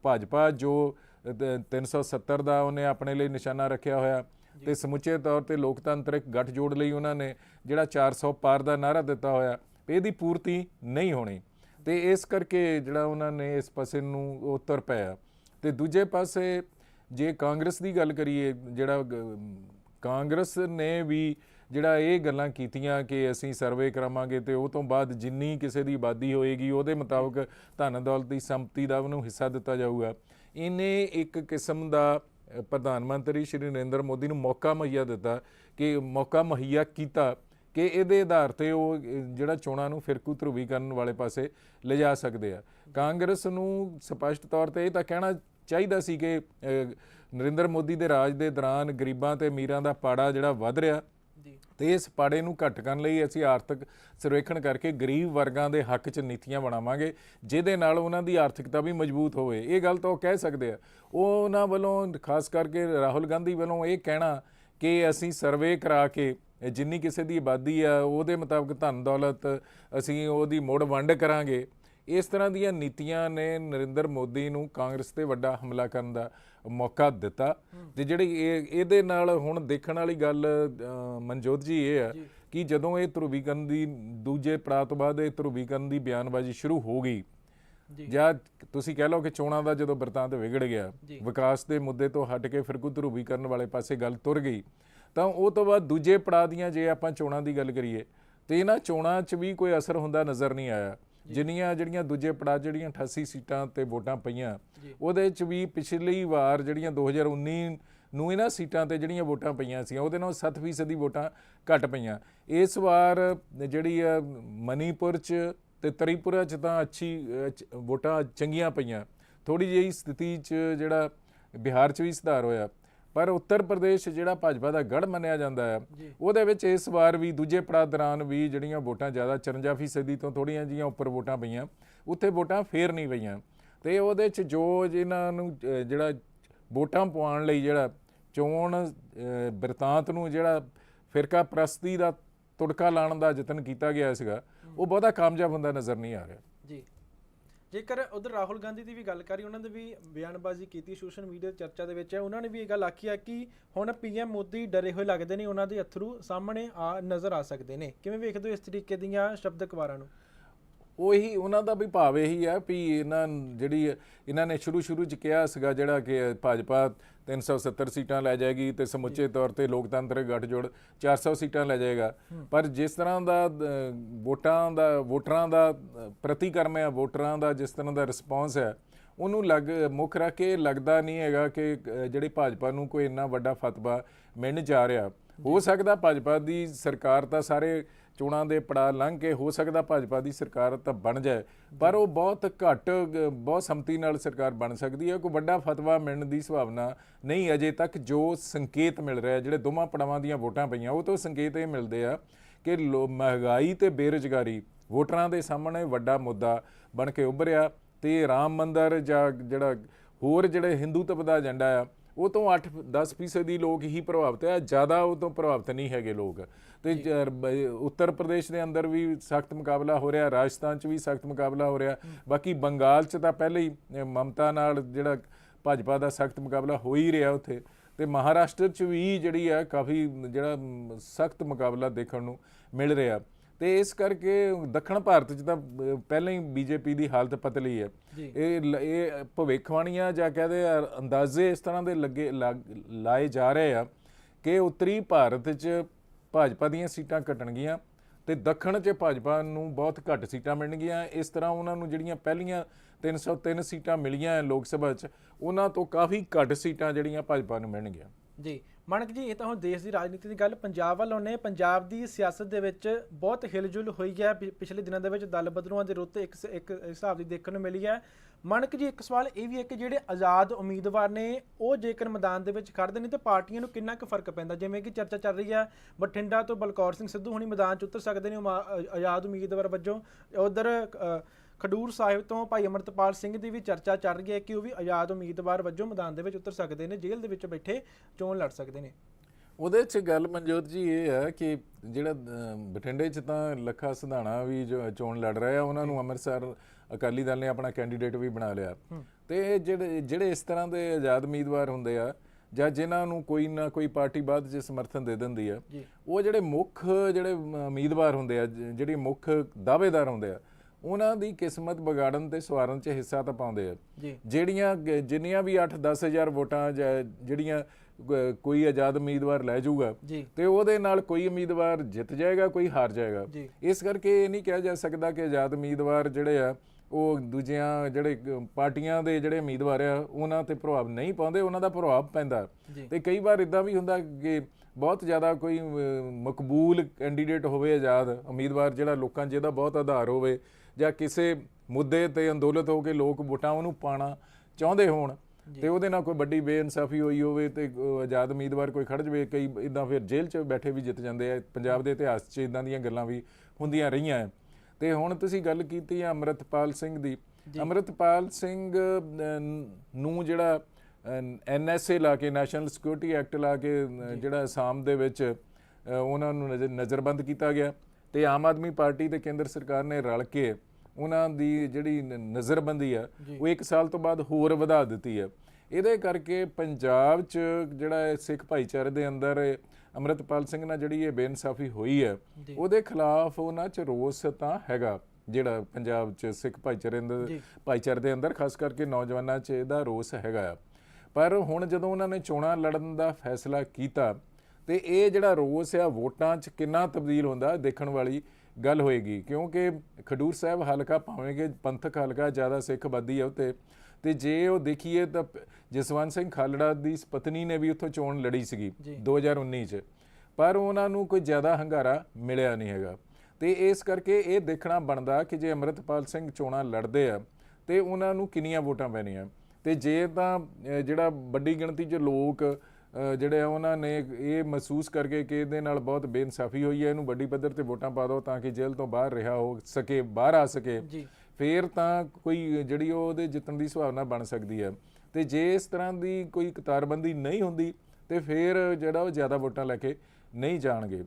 ਭਾਜਪਾ ਜੋ ਤ- 370 ਦਾ ਉਹਨੇ ਆਪਣੇ ਲਈ ਨਿਸ਼ਾਨਾ ਰੱਖਿਆ ਹੋਇਆ ਤੇ ਸਮੁੱਚੇ ਤੌਰ ਤੇ ਲੋਕਤੰਤਰਿਕ ਗੱਠਜੋੜ ਲਈ ਉਹਨਾਂ ਨੇ ਜਿਹੜਾ 400 ਪਾਰ ਦਾ ਨਾਰਾ ਦਿੱਤਾ ਹੋਇਆ ਇਹਦੀ ਪੂਰਤੀ ਨਹੀਂ ਹੋਣੀ। ਤੇ ਇਸ ਕਰਕੇ ਜਿਹੜਾ ਉਹਨਾਂ ਨੇ ਇਸ ਪਾਸੇ ਨੂੰ ਉਹ ਤੁਰ ਪਿਆ। ਤੇ ਦੂਜੇ ਪਾਸੇ ਜੇ ਕਾਂਗਰਸ ਦੀ ਗੱਲ ਕਰੀਏ, ਜਿਹੜਾ ਕਾਂਗਰਸ ਨੇ ਵੀ ਜਿਹੜਾ ਇਹ ਗੱਲਾਂ ਕੀਤੀਆਂ ਕਿ ਅਸੀਂ ਸਰਵੇ ਕਰਾਵਾਂਗੇ ਤੇ ਉਹ ਤੋਂ ਬਾਅਦ ਜਿੰਨੀ ਕਿਸੇ ਦੀ ਆਬਾਦੀ ਹੋਏਗੀ, ਉਹਦੇ ਮੁਤਾਬਕ ਧਨ ਦੌਲਤ ਦੀ ਸੰਪਤੀ ਦਾ ਉਹਨੂੰ ਹਿੱਸਾ ਦਿੱਤਾ ਜਾਊਗਾ। ਇਹਨੇ ਇੱਕ ਕਿਸਮ ਦਾ ਪ੍ਰਧਾਨ ਮੰਤਰੀ ਸ਼੍ਰੀ ਨਰਿੰਦਰ ਮੋਦੀ ਨੂੰ ਮੌਕਾ ਮੁਹੱਈਆ ਦਿੱਤਾ ਕਿ ਮੌਕਾ ਮੁਹੱਈਆ ਕੀਤਾ ਕਿ ਇਹਦੇ ਆਧਾਰ ਤੇ ਉਹ ਜਿਹੜਾ ਚੋਣਾਂ ਨੂੰ ਫਿਰਕੂ ਧਰੂਵੀਕਰਨ ਵਾਲੇ ਪਾਸੇ ਲਿਜਾ ਸਕਦੇ ਆ। ਕਾਂਗਰਸ ਨੂੰ ਸਪਸ਼ਟ ਤੌਰ ਤੇ ਇਹ ਤਾਂ ਕਹਿਣਾ ਚਾਹੀਦਾ ਸੀ ਕਿ ਨਰਿੰਦਰ ਮੋਦੀ ਦੇ ਰਾਜ ਦੇ ਦੌਰਾਨ ਗਰੀਬਾਂ ਤੇ ਅਮੀਰਾਂ ਦਾ ਪਾੜਾ ਜਿਹੜਾ ਵੱਧ ਰਿਹਾ ਜੀ। ਤੇ ਇਸ ਪਾੜੇ ਨੂੰ ਘੱਟ ਕਰਨ ਲਈ ਅਸੀਂ ਆਰਥਿਕ ਸਰਵੇਖਣ ਕਰਕੇ ਗਰੀਬ ਵਰਗਾਂ ਦੇ ਹੱਕ 'ਚ ਨੀਤੀਆਂ ਬਣਾਵਾਂਗੇ ਜਿਹਦੇ ਨਾਲ ਉਹਨਾਂ ਦੀ ਆਰਥਿਕਤਾ ਵੀ ਮਜ਼ਬੂਤ ਹੋਵੇ। ਇਹ ਗੱਲ ਤਾਂ ਉਹ ਕਹਿ ਸਕਦੇ ਆ। ਉਹ ਉਹਨਾਂ ਵੱਲੋਂ ਖਾਸ ਕਰਕੇ ਰਾਹੁਲ ਗਾਂਧੀ ਵੱਲੋਂ ਇਹ ਕਹਿਣਾ ਕਿ ਅਸੀਂ ਸਰਵੇ ਕਰਾ ਕੇ ਜਿੰਨੀ ਕਿਸੇ ਦੀ ਆਬਾਦੀ ਆ ਉਹਦੇ ਮੁਤਾਬਕ ਧਨ ਦੌਲਤ ਅਸੀਂ ਉਹਦੀ ਮੁੜ ਵੰਡ ਕਰਾਂਗੇ। ਇਸ ਤਰ੍ਹਾਂ ਦੀਆਂ ਨੀਤੀਆਂ ਨੇ ਨਰਿੰਦਰ ਮੋਦੀ ਨੂੰ ਕਾਂਗਰਸ ਤੇ ਵੱਡਾ ਹਮਲਾ ਕਰਨ ਦਾ ਮੌਕਾ ਦਿੱਤਾ। ਤੇ ਜਿਹੜੀ ਇਹ ਇਹਦੇ ਨਾਲ ਹੁਣ ਦੇਖਣ ਵਾਲੀ ਗੱਲ ਮਨਜੋਤ ਜੀ ਇਹ ਆ ਕਿ ਜਦੋਂ ਇਹ ਧਰੂਵੀਕਰਨ ਦੀ ਦੂਜੇ ਪੜਾਅ ਤੋਂ ਬਾਅਦ ਇਹ ਧਰੂਵੀਕਰਨ ਦੀ ਬਿਆਨਬਾਜ਼ੀ ਸ਼ੁਰੂ ਹੋ ਗਈ ਜੀ। ਤੁਸੀਂ ਕਹਿ ਲਓ ਕਿ ਚੋਣਾਂ ਦਾ ਜਦੋਂ ਬਰਤਾਂਤ ਵਿਗੜ ਗਿਆ। ਵਿਕਾਸ ਦੇ ਮੁੱਦੇ ਤੋਂ ਹਟ ਕੇ ਫਿਰ ਕੋਈ ਧਰੂਵੀਕਰਨ ਵਾਲੇ ਪਾਸੇ ਗੱਲ ਤੁਰ ਗਈ ਤਾਂ ਉਹ ਤੋਂ ਬਾਅਦ ਦੂਜੇ ਪੜਾਅ ਦੀਆਂ ਜੇ ਆਪਾਂ ਚੋਣਾਂ ਦੀ ਗੱਲ ਕਰੀਏ ਤੇ ਇਹਨਾਂ ਚੋਣਾਂ 'ਚ ਵੀ ਕੋਈ ਅਸਰ ਹੁੰਦਾ ਨਜ਼ਰ ਨਹੀਂ ਆਇਆ। ਜਿੰਨੀਆਂ ਜਿਹੜੀਆਂ ਦੂਜੇ ਪੜਾਅ ਜਿਹੜੀਆਂ 88 ਸੀਟਾਂ ਤੇ ਵੋਟਾਂ ਪਈਆਂ। ਉਹਦੇ 'ਚ ਵੀ ਪਿਛਲੀ ਵਾਰ ਜਿਹੜੀਆਂ 2019 ਨੂੰ ਇਹਨਾਂ ਸੀਟਾਂ ਤੇ ਜਿਹੜੀਆਂ ਵੋਟਾਂ ਪਈਆਂ ਸੀ ਉਹਦੇ ਨਾਲ 7% ਦੀ ਵੋਟਾਂ ਘਟ ਪਈਆਂ। ਇਸ ਵਾਰ ਜਿਹੜੀ ਆ ਮਨੀਪੁਰ 'ਚ ਤੇ ਤ੍ਰਿਪੁਰਾ 'ਚ ਤਾਂ ਅੱਛੀ ਵੋਟਾਂ ਚੰਗੀਆਂ ਪਈਆਂ। ਥੋੜੀ ਜਿਹੀ ਸਥਿਤੀ 'ਚ ਜਿਹੜਾ ਬਿਹਾਰ 'ਚ ਵੀ ਸੁਧਾਰ ਹੋਇਆ। ਪਰ ਉੱਤਰ ਪ੍ਰਦੇਸ਼ ਜਿਹੜਾ ਭਾਜਪਾ ਦਾ ਗੜ ਮੰਨਿਆ ਜਾਂਦਾ ਹੈ। ਉਹਦੇ ਵਿੱਚ ਇਸ ਵਾਰ ਵੀ ਦੂਜੇ ਪੜਾਅ ਦੌਰਾਨ ਵੀ ਜਿਹੜੀਆਂ ਵੋਟਾਂ ਜ਼ਿਆਦਾ 54 ਫੀਸਦੀ ਤੋਂ ਥੋੜੀਆਂ ਜੀਆਂ ਉੱਪਰ ਵੋਟਾਂ ਪਈਆਂ ਉੱਥੇ ਵੋਟਾਂ ਫੇਰ ਨਹੀਂ ਪਈਆਂ ਤੇ ਉਹਦੇ 'ਚ ਜੋ ਜਿਨ੍ਹਾਂ ਨੂੰ ਜਿਹੜਾ ਵੋਟਾਂ ਪਵਾਉਣ ਲਈ ਜਿਹੜਾ ਚੋਣ ਬਿਰਤਾਂਤ ਨੂੰ ਜਿਹੜਾ ਫਿਰਕਾ ਪ੍ਰਸਤੀ ਦਾ ਤੁੜਕਾ ਲਾਉਣ ਦਾ ਯਤਨ ਕੀਤਾ ਗਿਆ ਸੀਗਾ ਉਹ ਬਹੁਤਾ ਕਾਮਯਾਬ ਹੁੰਦਾ ਨਜ਼ਰ ਨਹੀਂ ਆ ਰਿਹਾ ਜੇਕਰ ਉਧਰ ਰਾਹੁਲ ਗਾਂਧੀ ਦੀ ਵੀ ਗੱਲ ਕਰੀ ਉਹਨਾਂ ਨੇ ਵੀ ਬਿਆਨਬਾਜ਼ੀ ਕੀਤੀ ਸੋਸ਼ਲ ਮੀਡੀਆ ਚਰਚਾ ਦੇ ਵਿੱਚ ਉਹਨਾਂ ਨੇ ਵੀ ਇਹ ਗੱਲ ਆਖੀ ਹੈ ਕਿ ਹੁਣ ਪੀਐਮ ਮੋਦੀ ਡਰੇ ਹੋਏ ਲੱਗਦੇ ਨੇ, ਉਹਨਾਂ ਦੇ ਅਥਰੂ ਸਾਹਮਣੇ ਆ, ਨਜ਼ਰ ਆ ਸਕਦੇ ਨੇ। ਕਿਵੇਂ ਵੇਖਦੇ ਹੋ ਇਸ ਤਰੀਕੇ ਦੀਆਂ ਸ਼ਬਦਕ ਵਾਰਾਂ ਨੂੰ? ਉਹੀ ਉਹਨਾਂ ਦਾ ਵੀ ਭਾਵ ਇਹੀ ਆ ਵੀ ਇਹਨਾਂ ਜਿਹੜੀ ਇਹਨਾਂ ਨੇ ਸ਼ੁਰੂ ਸ਼ੁਰੂ ਚ ਕਿਹਾ ਸੀਗਾ ਜਿਹੜਾ ਕਿ ਭਾਜਪਾ 370 ਸੀਟਾਂ ਲੈ ਜਾਏਗੀ ਤੇ ਸਮੁੱਚੇ ਤੌਰ ਤੇ ਲੋਕਤੰਤਰਕ ਗੱਠਜੋੜ 400 ਸੀਟਾਂ ਲੈ ਜਾਏਗਾ। ਪਰ ਜਿਸ ਤਰ੍ਹਾਂ ਦਾ ਵੋਟਾਂ ਦਾ, ਵੋਟਰਾਂ ਦਾ ਪ੍ਰਤੀਕਰਮ ਹੈ ਵੋਟਰਾਂ ਦਾ ਜਿਸ ਤਰ੍ਹਾਂ ਦਾ ਰਿਸਪੌਂਸ ਹੈ ਉਹਨੂੰ ਲੱਗ, ਮੁੱਖ ਰੱਖ ਕੇ ਲੱਗਦਾ ਨਹੀਂ ਹੈਗਾ ਕਿ ਜਿਹੜੀ ਭਾਜਪਾ ਨੂੰ ਕੋਈ ਇੰਨਾ ਵੱਡਾ ਫਤਵਾ ਮਿਲਣ ਜਾ ਰਿਹਾ। ਹੋ ਸਕਦਾ ਭਾਜਪਾ ਦੀ ਸਰਕਾਰ ਤਾਂ ਸਾਰੇ ਚੋਣਾਂ ਦੇ ਪੜਾ ਲੰਘ ਕੇ ਹੋ ਸਕਦਾ ਭਾਜਪਾ ਦੀ ਸਰਕਾਰ ਤਾਂ ਬਣ ਜਾਏ, ਪਰ ਉਹ ਬਹੁਤ ਘੱਟ, ਬਹੁਤ ਸੰਮਤੀ ਨਾਲ ਸਰਕਾਰ ਬਣ ਸਕਦੀ ਹੈ। ਕੋਈ ਵੱਡਾ ਫਤਵਾ ਮਿਲਣ ਦੀ ਸੰਭਾਵਨਾ ਨਹੀਂ, ਅਜੇ ਤੱਕ ਜੋ ਸੰਕੇਤ ਮਿਲ ਰਿਹਾ, ਜਿਹੜੇ ਦੋਵਾਂ ਪੜਾਵਾਂ ਦੀਆਂ ਵੋਟਾਂ ਪਈਆਂ, ਉਹ ਤੋਂ ਸੰਕੇਤ ਇਹ ਮਿਲਦੇ ਆ ਕਿ ਲੋ- ਮਹਿੰਗਾਈ ਤੇ ਬੇਰੁਜ਼ਗਾਰੀ ਵੋਟਰਾਂ ਦੇ ਸਾਹਮਣੇ ਵੱਡਾ ਮੁੱਦਾ ਬਣ ਕੇ ਉੱਭਰਿਆ ਤੇ ਰਾਮ ਮੰਦਰ ਜਾਂ ਜਿਹੜਾ ਹੋਰ ਜਿਹੜੇ ਹਿੰਦੂਤਵ ਦਾ ਏਜੰਡਾ ਆ ਉਹ ਤੋਂ 8-10% ਦੀ ਲੋਕ ਹੀ ਪ੍ਰਭਾਵਿਤ ਹੈ। ਜ਼ਿਆਦਾ ਉਹ ਤੋਂ ਪ੍ਰਭਾਵਿਤ ਨਹੀਂ ਹੈਗੇ ਲੋਕ। ਤੇ ਉੱਤਰ ਪ੍ਰਦੇਸ਼ ਦੇ ਅੰਦਰ ਵੀ ਸਖਤ ਮੁਕਾਬਲਾ ਹੋ ਰਿਹਾ ਰਾਜਸਥਾਨ 'ਚ ਵੀ ਸਖਤ ਮੁਕਾਬਲਾ ਹੋ ਰਿਹਾ। ਬਾਕੀ ਬੰਗਾਲ 'ਚ ਤਾਂ ਪਹਿਲੇ ਹੀ ਮਮਤਾ ਨਾਲ ਜਿਹੜਾ ਭਾਜਪਾ ਦਾ ਸਖਤ ਮੁਕਾਬਲਾ ਹੋ ਹੀ ਰਿਹਾ ਉੱਥੇ। ਤੇ ਮਹਾਰਾਸ਼ਟਰ 'ਚ ਵੀ ਜਿਹੜੀ ਹੈ ਕਾਫੀ ਜਿਹੜਾ ਸਖਤ ਮੁਕਾਬਲਾ ਦੇਖਣ ਨੂੰ ਮਿਲ ਰਿਹਾ। ਤੇ ਇਸ ਕਰਕੇ ਦੱਖਣ ਭਾਰਤ 'ਚ ਤਾਂ ਪਹਿਲਾਂ ਹੀ ਬੀਜੇਪੀ ਦੀ ਹਾਲਤ ਪਤਲੀ ਹੈ। ਇਹ ਇਹ ਭਵਿੱਖਬਾਣੀਆਂ ਜਾਂ ਕਹਦੇ ਅੰਦਾਜ਼ੇ ਇਸ ਤਰ੍ਹਾਂ ਦੇ ਲੱਗੇ ਲਾਏ ਜਾ ਰਹੇ ਆ ਕਿ ਉੱਤਰੀ ਭਾਰਤ 'ਚ ਭਾਜਪਾ ਦੀਆਂ ਸੀਟਾਂ ਘਟਣਗੀਆਂ ਤੇ ਦੱਖਣ 'ਚ ਭਾਜਪਾ ਨੂੰ ਬਹੁਤ ਘੱਟ ਸੀਟਾਂ ਮਿਲਣਗੀਆਂ। ਇਸ ਤਰ੍ਹਾਂ ਉਹਨਾਂ ਨੂੰ ਜਿਹੜੀਆਂ ਪਹਿਲੀਆਂ 303 ਸੀਟਾਂ ਮਿਲੀਆਂ ਲੋਕ ਸਭਾ 'ਚ ਉਹਨਾਂ ਤੋਂ ਕਾਫੀ ਘੱਟ ਸੀਟਾਂ ਜਿਹੜੀਆਂ ਭਾਜਪਾ ਨੂੰ ਮਿਲਣਗੀਆਂ। ਜੀ। ਮਾਨਕ ਜੀ, ਇਹ ਤਾਂ ਹੁਣ ਦੇਸ਼ ਦੀ ਰਾਜਨੀਤੀ ਦੀ ਗੱਲ, ਪੰਜਾਬ ਵੱਲੋਂ ਨੇ ਪੰਜਾਬ ਦੀ ਸਿਆਸਤ ਦੇ ਵਿੱਚ ਬਹੁਤ ਹਿਲਜੁਲ ਹੋਈ ਹੈ। ਪਿ- ਪਿਛਲੇ ਦਿਨਾਂ ਦੇ ਵਿੱਚ ਦਲ ਬਦਲੂਆਂ ਦੇ ਰੁੱਤ ਇੱਕ ਸ- ਇੱਕ ਹਿਸਾਬ ਦੀ ਦੇਖਣ ਨੂੰ ਮਿਲੀ ਹੈ। ਮਾਨਕ ਜੀ, ਇੱਕ ਸਵਾਲ ਇਹ ਵੀ ਹੈ ਕਿ ਜਿਹੜੇ ਆਜ਼ਾਦ ਉਮੀਦਵਾਰ ਨੇ, ਉਹ ਜੇਕਰ ਮੈਦਾਨ ਦੇ ਵਿੱਚ ਖੜਦੇ ਨੇ, ਤੇ ਪਾਰਟੀਆਂ ਨੂੰ ਕਿੰਨਾ ਕੁ ਫ਼ਰਕ ਪੈਂਦਾ? ਜਿਵੇਂ ਕਿ ਚਰਚਾ ਚੱਲ ਰਹੀ ਹੈ, ਬਠਿੰਡਾ ਤੋਂ ਬਲਕੌਰ ਸਿੰਘ ਸਿੱਧੂ ਹੁਣੀ ਮੈਦਾਨ 'ਚ ਉਤਰ ਸਕਦੇ ਨੇ ਉਮਾ- ਅ- ਆਜ਼ਾਦ ਉਮੀਦਵਾਰ ਵਜੋਂ। ਉਧਰ ਖਡੂਰ ਸਾਹਿਬ ਤੋਂ ਭਾਈ ਅਮਰਤਪਾਲ ਸਿੰਘ ਦੀ ਵੀ ਚਰਚਾ ਚੱਲ ਰਹੀ ਹੈ ਕਿ ਉਹ ਵੀ ਆਜ਼ਾਦ ਉਮੀਦਵਾਰ ਵਜੋਂ ਮੈਦਾਨ ਦੇ ਵਿੱਚ ਉਤਰ ਸਕਦੇ ਨੇ ਜੇਲ੍ਹ ਦੇ ਵਿੱਚ ਬੈਠੇ ਚੋਣ ਲੜ ਸਕਦੇ ਨੇ। ਉਹਦੇ 'ਚ ਗੱਲ ਮਨਜੋਤ ਜੀ ਇਹ ਹੈ ਕਿ ਜਿਹੜਾ ਬਠਿੰਡੇ 'ਚ ਤਾਂ ਲੱਖਾ ਸਿਧਾਣਾ ਵੀ ਜੋ ਚੋਣ ਲੜ ਰਿਹਾ ਉਹਨਾਂ ਨੂੰ ਅੰਮ੍ਰਿਤਸਰ ਅਕਾਲੀ ਦਲ ਨੇ ਆਪਣਾ ਕੈਂਡੀਡੇਟ ਵੀ ਬਣਾ ਲਿਆ। ਤੇ ਇਹ ਜਿਹੜੇ ਜਿਹੜੇ ਇਸ ਤਰ੍ਹਾਂ ਦੇ ਆਜ਼ਾਦ ਉਮੀਦਵਾਰ ਹੁੰਦੇ ਆ ਜਾਂ ਜਿਨ੍ਹਾਂ ਨੂੰ ਕੋਈ ਨਾ ਕੋਈ ਪਾਰਟੀ ਬਾਅਦ 'ਚ ਸਮਰਥਨ ਦੇ ਦਿੰਦੀ ਆ ਜੀ। ਉਹ ਜਿਹੜੇ ਮੁੱਖ ਜਿਹੜੇ ਉਮੀਦਵਾਰ ਹੁੰਦੇ ਆ ਜ- ਜਿਹੜੀ ਮੁੱਖ ਦਾਅਵੇਦਾਰ ਹੁੰਦੇ ਆ ਉਹਨਾਂ ਦੀ ਕਿਸਮਤ ਵਿਗਾੜਨ ਤੇ ਸਵਾਰਨ 'ਚ ਹਿੱਸਾ ਤਾਂ ਪਾਉਂਦੇ ਆ। ਜਿਹੜੀਆਂ ਜਿੰਨੀਆਂ ਵੀ 8-10 ਹਜ਼ਾਰ ਵੋਟਾਂ ਜਾਂ ਜਿਹੜੀਆਂ ਕੋਈ ਆਜ਼ਾਦ ਉਮੀਦਵਾਰ ਲੈ ਜਾਊਗਾ ਤੇ ਉਹਦੇ ਨਾਲ ਕੋਈ ਉਮੀਦਵਾਰ ਜਿੱਤ ਜਾਏਗਾ ਕੋਈ ਹਾਰ ਜਾਏਗਾ। ਇਸ ਕਰਕੇ ਇਹ ਨਹੀਂ ਕਿਹਾ ਜਾ ਸਕਦਾ ਕਿ ਆਜ਼ਾਦ ਉਮੀਦਵਾਰ ਜਿਹੜੇ ਆ ਉਹ ਦੂਜਿਆਂ ਜਿਹੜੇ ਪਾਰਟੀਆਂ ਦੇ ਜਿਹੜੇ ਉਮੀਦਵਾਰ ਆ ਉਹਨਾਂ ਤੇ ਪ੍ਰਭਾਵ ਨਹੀਂ ਪਾਉਂਦੇ ਉਹਨਾਂ ਦਾ ਪ੍ਰਭਾਵ ਪੈਂਦਾ। ਤੇ ਕਈ ਵਾਰ ਇਦਾਂ ਵੀ ਹੁੰਦਾ ਕਿ ਬਹੁਤ ਜ਼ਿਆਦਾ ਕੋਈ ਮਕਬੂਲ ਕੈਂਡੀਡੇਟ ਹੋਵੇ ਆਜ਼ਾਦ ਉਮੀਦਵਾਰ ਜਿਹੜਾ ਲੋਕਾਂ ਜਿਹਦਾ ਬਹੁਤ ਆਧਾਰ ਹੋਵੇ ਜਾਂ ਕਿਸੇ ਮੁੱਦੇ ਤੇ ਅੰਦੋਲਤ ਹੋ ਕੇ ਲੋਕ ਵੋਟਾਂ ਉਹਨੂੰ ਪਾਣਾ ਚਾਹੁੰਦੇ ਹੋਣ ਤੇ ਉਹਦੇ ਨਾਲ ਕੋਈ ਵੱਡੀ ਬੇਇਨਸਾਫੀ ਹੋਈ ਹੋਵੇ ਤੇ ਆਜ਼ਾਦ ਉਮੀਦਵਾਰ ਕੋਈ ਖੜ ਜਵੇ ਕਈ ਇਦਾਂ ਫਿਰ ਜੇਲ੍ਹ 'ਚ ਬੈਠੇ ਵੀ ਜਿੱਤ ਜਾਂਦੇ ਆ ਪੰਜਾਬ ਦੇ ਇਤਿਹਾਸ 'ਚ ਇਦਾਂ ਦੀਆਂ ਗੱਲਾਂ ਵੀ ਹੁੰਦੀਆਂ ਰਹੀਆਂ ਹੈ ਤੇ ਹੁਣ ਤੁਸੀਂ ਗੱਲ ਕੀਤੀ ਆ ਅੰਮ੍ਰਿਤਪਾਲ ਸਿੰਘ ਦੀ। ਅੰਮ੍ਰਿਤਪਾਲ ਸਿੰਘ ਨੂੰ ਜਿਹੜਾ ਐਨਐਸਏ ਲਾ ਕੇ ਨੈਸ਼ਨਲ ਸਿਕਿਉਰਿਟੀ ਐਕਟ ਲਾ ਕੇ ਜਿਹੜਾ ਅਸਾਮ ਦੇ ਵਿੱਚ ਉਹਨਾਂ ਨੂੰ ਨਜ਼ਰ- ਨਜ਼ਰਬੰਦ ਕੀਤਾ ਗਿਆ। ਤੇ ਆਮ ਆਦਮੀ ਪਾਰਟੀ ਤੇ ਕੇਂਦਰ ਸਰਕਾਰ ਨੇ ਰਲ ਕੇ ਉਹਨਾਂ ਦੀ ਜਿਹੜੀ ਨਜ਼ਰਬੰਦੀ ਆ ਉਹ 1 ਸਾਲ ਤੋਂ ਬਾਅਦ ਹੋਰ ਵਧਾ ਦਿੱਤੀ ਹੈ ਇਹਦੇ ਕਰਕੇ ਪੰਜਾਬ 'ਚ ਜਿਹੜਾ ਸਿੱਖ ਭਾਈਚਾਰੇ ਦੇ ਅੰਦਰ ਅੰਮ੍ਰਿਤਪਾਲ ਸਿੰਘ ਨਾਲ ਜਿਹੜੀ ਇਹ ਬੇਇਨਸਾਫੀ ਹੋਈ ਹੈ ਉਹਦੇ ਖਿਲਾਫ ਉਹਨਾਂ 'ਚ ਰੋਸ ਤਾਂ ਹੈਗਾ ਜਿਹੜਾ ਪੰਜਾਬ 'ਚ ਸਿੱਖ ਭਾਈਚਾਰੇ ਦੇ। ਭਾਈਚਾਰੇ ਦੇ ਅੰਦਰ ਖਾਸ ਕਰਕੇ ਨੌਜਵਾਨਾਂ 'ਚ ਇਹਦਾ ਰੋਸ ਹੈਗਾ ਪਰ ਹੁਣ ਜਦੋਂ ਉਹਨਾਂ ਨੇ ਚੋਣਾਂ ਲੜਨ ਦਾ ਫੈਸਲਾ ਕੀਤਾ ਤੇ ਇਹ ਜਿਹੜਾ ਰੋਸ ਆ ਵੋਟਾਂ 'ਚ ਕਿੰਨਾ ਤਬਦੀਲ ਹੁੰਦਾ ਦੇਖਣ ਵਾਲੀ ਗੱਲ ਹੋਏਗੀ। ਕਿਉਂਕਿ ਖਡੂਰ ਸਾਹਿਬ ਹਲਕਾ ਭਾਵੇਂ ਕਿ ਪੰਥਕ ਹਲਕਾ ਜ਼ਿਆਦਾ ਸਿੱਖ ਆਬਾਦੀ ਆ ਉੱਤੇ ਤੇ ਜੇ ਉਹ ਦੇਖੀਏ ਤਾਂ ਜਸਵੰਤ ਸਿੰਘ ਖਾਲੜਾ ਦੀ ਪਤਨੀ ਨੇ ਵੀ ਉੱਥੋਂ ਚੋਣ ਲੜੀ ਸੀਗੀ 2019 ਚ। ਪਰ ਉਹਨਾਂ ਨੂੰ ਕੋਈ ਜ਼ਿਆਦਾ ਹੰਗਾਰਾ ਮਿਲਿਆ ਨਹੀਂ ਹੈਗਾ। ਤੇ ਇਸ ਕਰਕੇ ਇਹ ਦੇਖਣਾ ਬਣਦਾ ਕਿ ਜੇ ਅੰਮ੍ਰਿਤਪਾਲ ਸਿੰਘ ਚੋਣਾਂ ਲੜਦੇ ਆ ਤੇ ਉਹਨਾਂ ਨੂੰ ਕਿੰਨੀਆਂ ਵੋਟਾਂ ਪੈਣੀਆਂ? ਤੇ ਜੇ ਤਾਂ ਜਿਹੜਾ ਵੱਡੀ ਗਿਣਤੀ 'ਚ ਲੋਕ ਜਿਹੜੇ ਆ ਉਹਨਾਂ ਨੇ ਇਹ ਮਹਿਸੂਸ ਕਰਕੇ ਕਿ ਇਹਦੇ ਨਾਲ ਬਹੁਤ ਬੇਇਨਸਾਫੀ ਹੋਈ ਹੈ ਇਹਨੂੰ ਵੱਡੀ ਪੱਧਰ ਤੇ ਵੋਟਾਂ ਪਾ ਦਿਓ ਤਾਂ ਕਿ ਜੇਲ੍ਹ ਤੋਂ ਬਾਹਰ ਰਿਹਾ ਹੋ ਸਕੇ ਬਾਹਰ ਆ ਸਕੇ। ਜੀ। ਫੇਰ ਤਾਂ ਕੋਈ ਜਿਹੜੀ ਉਹ ਉਹਦੇ ਜਿੱਤਣ ਦੀ ਸੰਭਾਵਨਾ ਬਣ ਸਕਦੀ ਹੈ। ਤੇ ਜੇ ਇਸ ਤਰ੍ਹਾਂ ਦੀ ਕੋਈ ਕਤਾਰਬੰਦੀ ਨਹੀਂ ਹੁੰਦੀ ਤੇ ਫੇਰ ਜਿਹੜਾ ਉਹ ਜ਼ਿਆਦਾ ਵੋਟਾਂ ਲੈ ਕੇ ਨਹੀਂ ਜਾਣਗੇ।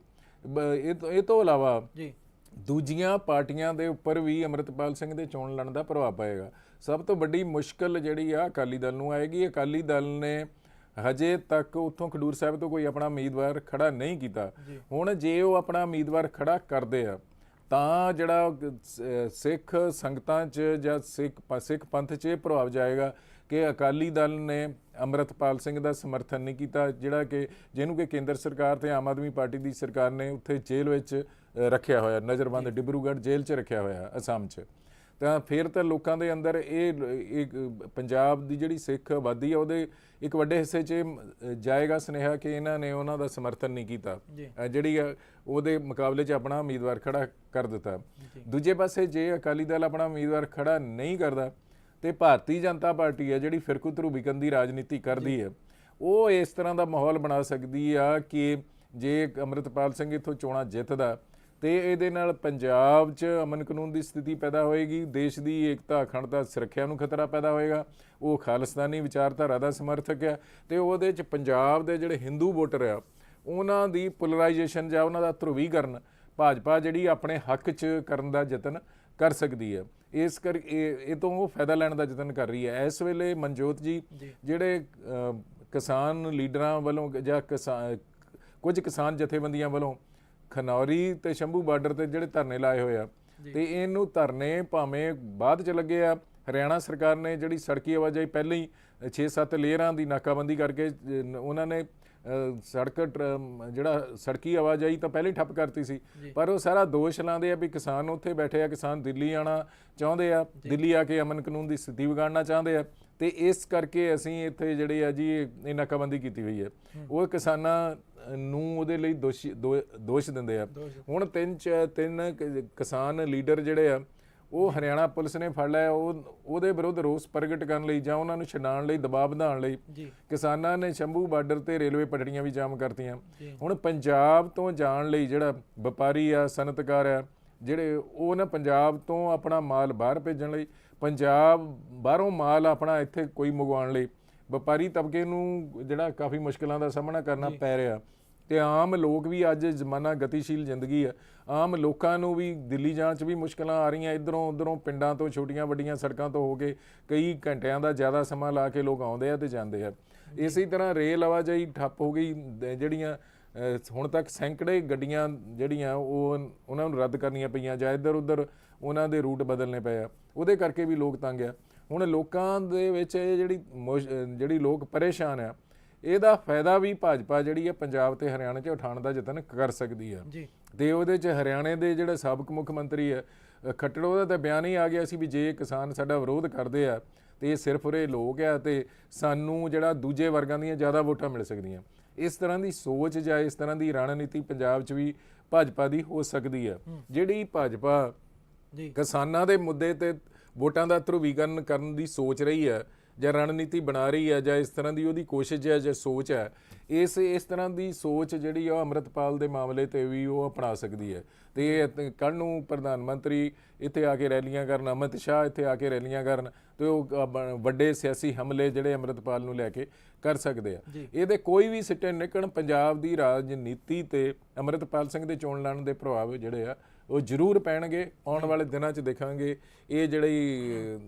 ਬ- ਇਹ ਤੋਂ ਇਹ ਤੋਂ ਇਲਾਵਾ ਜੀ। ਦੂਜੀਆਂ ਪਾਰਟੀਆਂ ਦੇ ਉੱਪਰ ਵੀ ਅਮਰਿਤਪਾਲ ਸਿੰਘ ਦੇ ਚੋਣ ਲੜਨ ਦਾ ਪ੍ਰਭਾਵ ਪਏਗਾ। ਸਭ ਤੋਂ ਵੱਡੀ ਮੁਸ਼ਕਲ ਜਿਹੜੀ ਆ ਅਕਾਲੀ ਦਲ ਨੂੰ ਆਏਗੀ। ਅਕਾਲੀ ਦਲ ਨੇ ਹਜੇ ਤੱਕ ਉੱਥੋਂ ਖਡੂਰ ਸਾਹਿਬ ਤੋਂ ਕੋਈ ਆਪਣਾ ਉਮੀਦਵਾਰ ਖੜਾ ਨਹੀਂ ਕੀਤਾ। ਹੁਣ ਜੇ ਉਹ ਆਪਣਾ ਉਮੀਦਵਾਰ ਖੜਾ ਕਰਦੇ ਆ ਤਾਂ ਜਿਹੜਾ ਸਿੱਖ ਸੰਗਤਾਂ 'ਚ ਜਾਂ ਸਿੱਖ ਸਿੱਖ ਪੰਥ 'ਚ ਇਹ ਪ੍ਰਭਾਵ ਜਾਏਗਾ ਕਿ ਅਕਾਲੀ ਦਲ ਨੇ ਅੰਮ੍ਰਿਤਪਾਲ ਸਿੰਘ ਦਾ ਸਮਰਥਨ ਨਹੀਂ ਕੀਤਾ ਜਿਹੜਾ ਕਿ ਜਿਹਨੂੰ ਕਿ ਕੇਂਦਰ ਸਰਕਾਰ ਤੇ ਆਮ ਆਦਮੀ ਪਾਰਟੀ ਦੀ ਸਰਕਾਰ ਨੇ ਉੱਥੇ ਜੇਲ੍ਹ ਵਿੱਚ ਰੱਖਿਆ ਹੋਇਆ ਨਜ਼ਰਬੰਦ ਡਿਬਰੂਗੜ੍ਹ ਜੇਲ੍ਹ 'ਚ ਰੱਖਿਆ ਹੋਇਆ ਅਸਾਮ 'ਚ। ਤਾਂ ਫਿਰ ਤਾਂ ਲੋਕਾਂ ਦੇ ਅੰਦਰ ਇਹ ਇੱਕ ਪੰਜਾਬ ਦੀ ਜਿਹੜੀ ਸਿੱਖ ਆਬਾਦੀ ਆ ਉਹਦੇ ਇੱਕ ਵੱਡੇ ਹਿੱਸੇ 'ਚ ਜਾਏਗਾ ਸੁਨੇਹਾ ਕਿ ਇਹਨਾਂ ਨੇ ਉਹਨਾਂ ਦਾ ਸਮਰਥਨ ਨਹੀਂ ਕੀਤਾ। ਜਿਹੜੀ ਉਹਦੇ ਮੁਕਾਬਲੇ 'ਚ ਆਪਣਾ ਉਮੀਦਵਾਰ ਖੜਾ ਕਰ ਦਿੱਤਾ। ਦੂਜੇ ਪਾਸੇ ਜੇ ਅਕਾਲੀ ਦਲ ਆਪਣਾ ਉਮੀਦਵਾਰ ਖੜਾ ਨਹੀਂ ਕਰਦਾ ਤੇ ਭਾਰਤੀ ਜਨਤਾ ਪਾਰਟੀ ਹੈ ਜਿਹੜੀ ਫਿਰਕੂ ਧਰੂਵੀਕਰਨ ਦੀ ਰਾਜਨੀਤੀ ਕਰਦੀ ਹੈ ਉਹ ਇਸ ਤਰ੍ਹਾਂ ਦਾ ਮਾਹੌਲ ਬਣਾ ਸਕਦੀ ਆ ਕਿ ਜੇ ਅੰਮ੍ਰਿਤਪਾਲ ਸਿੰਘ ਇਥੋਂ ਚੋਣਾਂ ਜਿੱਤਦਾ ਤੇ ਇਹਦੇ ਨਾਲ ਪੰਜਾਬ 'ਚ ਅਮਨ ਕਾਨੂੰਨ ਦੀ ਸਥਿਤੀ ਪੈਦਾ ਹੋਏਗੀ ਦੇਸ਼ ਦੀ ਏਕਤਾ ਅਖੰਡਤਾ ਸੁਰੱਖਿਆ ਨੂੰ ਖਤਰਾ ਪੈਦਾ ਹੋਏਗਾ। ਉਹ ਖਾਲਿਸਤਾਨੀ ਵਿਚਾਰਧਾਰਾ ਦਾ ਸਮਰਥਕ ਹੈ ਤੇ ਉਹਦੇ 'ਚ ਪੰਜਾਬ ਦੇ ਜਿਹੜੇ ਹਿੰਦੂ ਵੋਟਰ ਆ ਉਹਨਾਂ ਦੀ ਪੋਲਰਾਈਜੇਸ਼ਨ ਜਾਂ ਉਹਨਾਂ ਦਾ ਧਰੁਵੀਕਰਨ ਭਾਜਪਾ ਜਿਹੜੀ ਆਪਣੇ ਹੱਕ 'ਚ ਕਰਨ ਦਾ ਯਤਨ ਕਰ ਸਕਦੀ ਹੈ। ਇਸ ਕਰ ਇਹ ਤੋਂ ਉਹ ਫਾਇਦਾ ਲੈਣ ਦਾ ਯਤਨ ਕਰ ਰਹੀ ਹੈ। ਇਸ ਵੇਲੇ ਮਨਜੋਤ ਜੀ ਜਿਹੜੇ ਕਿਸਾਨ ਲੀਡਰਾਂ ਵੱਲੋਂ ਜਾਂ ਕਿਸਾਨ ਕੁਝ ਕਿਸਾਨ ਜਥੇਬੰਦੀਆਂ ਵੱਲੋਂ ਖਨੌਰੀ ਤੇ ਸ਼ੰਭੂ ਬਾਰਡਰ ਤੇ ਜਿਹੜੇ ਧਰਨੇ ਲਾਏ ਹੋਏ ਆ ਤੇ ਇਹਨੂੰ ਧਰਨੇ ਭਾਵੇਂ ਬਾਅਦ ਚ ਲੱਗੇ ਆ ਹਰਿਆਣਾ ਸਰਕਾਰ ਨੇ ਜਿਹੜੀ ਸੜਕੀ ਆਵਾਜਾਈ ਪਹਿਲਾਂ ਹੀ 6-7 ਲੇਅਰਾਂ ਦੀ ਨਾਕਾਬੰਦੀ ਕਰਕੇ ਉਹਨਾਂ ਨੇ ਸੜਕ ਜਿਹੜਾ ਸੜਕੀ ਆਵਾਜਾਈ ਤਾਂ ਪਹਿਲਾਂ ਹੀ ਠੱਪ ਕਰਤੀ ਸੀ ਪਰ ਉਹ ਸਾਰਾ ਦੋਸ਼ ਲਾਉਂਦੇ ਆ ਵੀ ਕਿਸਾਨ ਉੱਥੇ ਬੈਠੇ ਆ ਕਿਸਾਨ ਦਿੱਲੀ ਆਣਾ ਚਾਹੁੰਦੇ ਆ ਦਿੱਲੀ ਆ ਕੇ ਅਮਨ ਕਾਨੂੰਨ ਦੀ ਸਥਿਤੀ ਵਿਗਾੜਨਾ ਚਾਹੁੰਦੇ ਆ ਤੇ ਇਸ ਕਰਕੇ ਅਸੀਂ ਇੱਥੇ ਜਿਹੜੇ ਆ ਜੀ ਇਹ ਨਾਕਾਬੰਦੀ ਕੀਤੀ ਹੋਈ ਹੈ। ਉਹ ਕਿਸਾਨਾਂ ਨੂੰ ਉਹਦੇ ਲਈ ਦੋਸ਼ੀ ਦੋਸ਼ ਦਿੰਦੇ ਆ। ਹੁਣ ਤਿੰਨ ਚ- ਤਿੰਨ ਕਿਸਾਨ ਲੀਡਰ ਜਿਹੜੇ ਆ ਉਹ ਹਰਿਆਣਾ ਪੁਲਿਸ ਨੇ ਫੜ ਲਿਆ। ਉਹ ਉਹਦੇ ਵਿਰੁੱਧ ਰੋਸ ਪ੍ਰਗਟ ਕਰਨ ਲਈ ਜਾਂ ਉਹਨਾਂ ਨੂੰ ਛਡਾਉਣ ਲਈ ਦਬਾਅ ਵਧਾਉਣ ਲਈ ਕਿਸਾਨਾਂ ਨੇ ਸ਼ੰਭੂ ਬਾਰਡਰ ਤੇ ਰੇਲਵੇ ਪਟੜੀਆਂ ਵੀ ਜਾਮ ਕਰਤੀਆਂ। ਹੁਣ ਪੰਜਾਬ ਤੋਂ ਜਾਣ ਲਈ ਜਿਹੜਾ ਵਪਾਰੀ ਆ ਸਨਅਤਕਾਰ ਆ ਜਿਹੜੇ ਉਹ ਨਾ ਪੰਜਾਬ ਤੋਂ ਆਪਣਾ ਮਾਲ ਬਾਹਰ ਭੇਜਣ ਲਈ ਪੰਜਾਬ ਬਾਹਰੋਂ ਮਾਲ ਆਪਣਾ ਇੱਥੇ ਕੋਈ ਮੰਗਵਾਉਣ ਲਈ ਵਪਾਰੀ ਤਬਕੇ ਨੂੰ ਜਿਹੜਾ ਕਾਫੀ ਮੁਸ਼ਕਲਾਂ ਦਾ ਸਾਹਮਣਾ ਕਰਨਾ ਪੈ ਰਿਹਾ ਤੇ ਆਮ ਲੋਕ ਵੀ ਅੱਜ ਜ਼ਮਾਨਾ ਗਤੀਸ਼ੀਲ ਜ਼ਿੰਦਗੀ ਆ। ਆਮ ਲੋਕਾਂ ਨੂੰ ਵੀ ਦਿੱਲੀ ਜਾਣ 'ਚ ਵੀ ਮੁਸ਼ਕਲਾਂ ਆ ਰਹੀਆਂ ਇਧਰੋਂ ਉਧਰੋਂ ਪਿੰਡਾਂ ਤੋਂ ਛੋਟੀਆਂ ਵੱਡੀਆਂ ਸੜਕਾਂ ਤੋਂ ਹੋ ਕੇ ਕਈ ਘੰਟਿਆਂ ਦਾ ਜ਼ਿਆਦਾ ਸਮਾਂ ਲਾ ਕੇ ਲੋਕ ਆਉਂਦੇ ਆ ਤੇ ਜਾਂਦੇ ਆ। ਇਸੇ ਤਰ੍ਹਾਂ ਰੇਲ ਆਵਾਜਾਈ ਠੱਪ ਹੋ ਗਈ ਜਿਹੜੀਆਂ ਹੁਣ ਤੱਕ ਸੈਂਕੜੇ ਗੱਡੀਆਂ ਜਿਹੜੀਆਂ ਉਹ ਉਹਨਾਂ ਨੂੰ ਰੱਦ ਕਰਨੀਆਂ ਪਈਆਂ ਜਾਂ ਇੱਧਰ ਉੱਧਰ ਉਹਨਾਂ ਦੇ ਰੂਟ ਬਦਲਨੇ ਪਏ ਆ। ਉਹਦੇ ਕਰਕੇ ਵੀ ਲੋਕ ਤੰਗ ਆ। ਹੁਣ ਲੋਕਾਂ ਦੇ ਵਿੱਚ ਇਹ ਜਿਹੜੀ ਜਿਹੜੀ ਲੋਕ ਪਰੇਸ਼ਾਨ ਆ ਇਹਦਾ ਫਾਇਦਾ ਵੀ ਭਾਜਪਾ ਜਿਹੜੀ ਹੈ ਪੰਜਾਬ ਤੇ ਹਰਿਆਣਾ 'ਚ ਉਠਾਉਣ ਦਾ ਯਤਨ ਕਰ ਸਕਦੀ ਹੈ ਜੀ। ਤੇ ਉਹਦੇ 'ਚ ਹਰਿਆਣੇ ਦੇ ਜਿਹੜੇ ਸਾਬਕ ਮੁੱਖ ਮੰਤਰੀ ਹੈ ਖੱਟੜ ਉਹਦਾ ਤਾਂ ਬਿਆਨ ਹੀ ਆ ਗਿਆ ਸੀ ਵੀ ਜੇ ਕਿਸਾਨ ਸਾਡਾ ਵਿਰੋਧ ਕਰਦੇ ਆ ਤੇ ਇਹ ਸਿਰਫ ਉਰੇ ਲੋਕ ਆ ਤੇ ਸਾਨੂੰ ਜਿਹੜਾ ਦੂਜੇ ਵਰਗਾਂ ਦੀਆਂ ਜ਼ਿਆਦਾ ਵੋਟਾਂ ਮਿਲ ਸਕਦੀਆਂ। ਇਸ ਤਰ੍ਹਾਂ ਦੀ ਸੋਚ ਜਾਂ ਇਸ ਤਰ੍ਹਾਂ ਦੀ ਰਣਨੀਤੀ ਪੰਜਾਬ 'ਚ ਵੀ ਭਾਜਪਾ ਦੀ ਹੋ ਸਕਦੀ ਹੈ। ਜਿਹੜੀ ਭਾਜਪਾ ਜੀ। ਕਿਸਾਨਾਂ ਦੇ ਮੁੱਦੇ ਤੇ ਵੋਟਾਂ ਦਾ ਧਰੁਵੀਕਰਨ ਕਰਨ ਦੀ ਸੋਚ ਰਹੀ ਹੈ ਜਾਂ ਰਣਨੀਤੀ ਬਣਾ ਰਹੀ ਹੈ ਜਾਂ ਇਸ ਤਰ੍ਹਾਂ ਦੀ ਉਹਦੀ ਕੋਸ਼ਿਸ਼ ਹੈ ਜਾਂ ਸੋਚ ਹੈ ਇਸ ਇਸ ਤਰ੍ਹਾਂ ਦੀ ਸੋਚ ਜਿਹੜੀ ਆ ਉਹ ਅੰਮ੍ਰਿਤਪਾਲ ਦੇ ਮਾਮਲੇ ਤੇ ਵੀ ਉਹ ਅਪਣਾ ਸਕਦੀ ਹੈ। ਤੇ ਕੱਲ ਨੂੰ ਪ੍ਰਧਾਨ ਮੰਤਰੀ ਇੱਥੇ ਆ ਕੇ ਰੈਲੀਆਂ ਕਰਨ ਅਮਿਤ ਸ਼ਾਹ ਇੱਥੇ ਆ ਕੇ ਰੈਲੀਆਂ ਕਰਨ ਤੇ ਉਹ ਵੱਡੇ ਸਿਆਸੀ ਹਮਲੇ ਜਿਹੜੇ ਅੰਮ੍ਰਿਤਪਾਲ ਨੂੰ ਲੈ ਕੇ ਕਰ ਸਕਦੇ ਆ। ਇਹਦੇ ਕੋਈ ਵੀ ਸਿੱਟੇ ਨਿਕਲਣ ਪੰਜਾਬ ਦੀ ਰਾਜਨੀਤੀ ਤੇ ਅੰਮ੍ਰਿਤਪਾਲ ਸਿੰਘ ਦੇ ਚੋਣ ਲੜਨ ਦੇ ਪ੍ਰਭਾਵ ਜਿਹੜੇ ਆ ਉਹ ਜ਼ਰੂਰ ਪੈਣਗੇ, ਆਉਣ ਵਾਲੇ ਦਿਨਾਂ 'ਚ ਦੇਖਾਂਗੇ। ਇਹ ਜਿਹੜੀ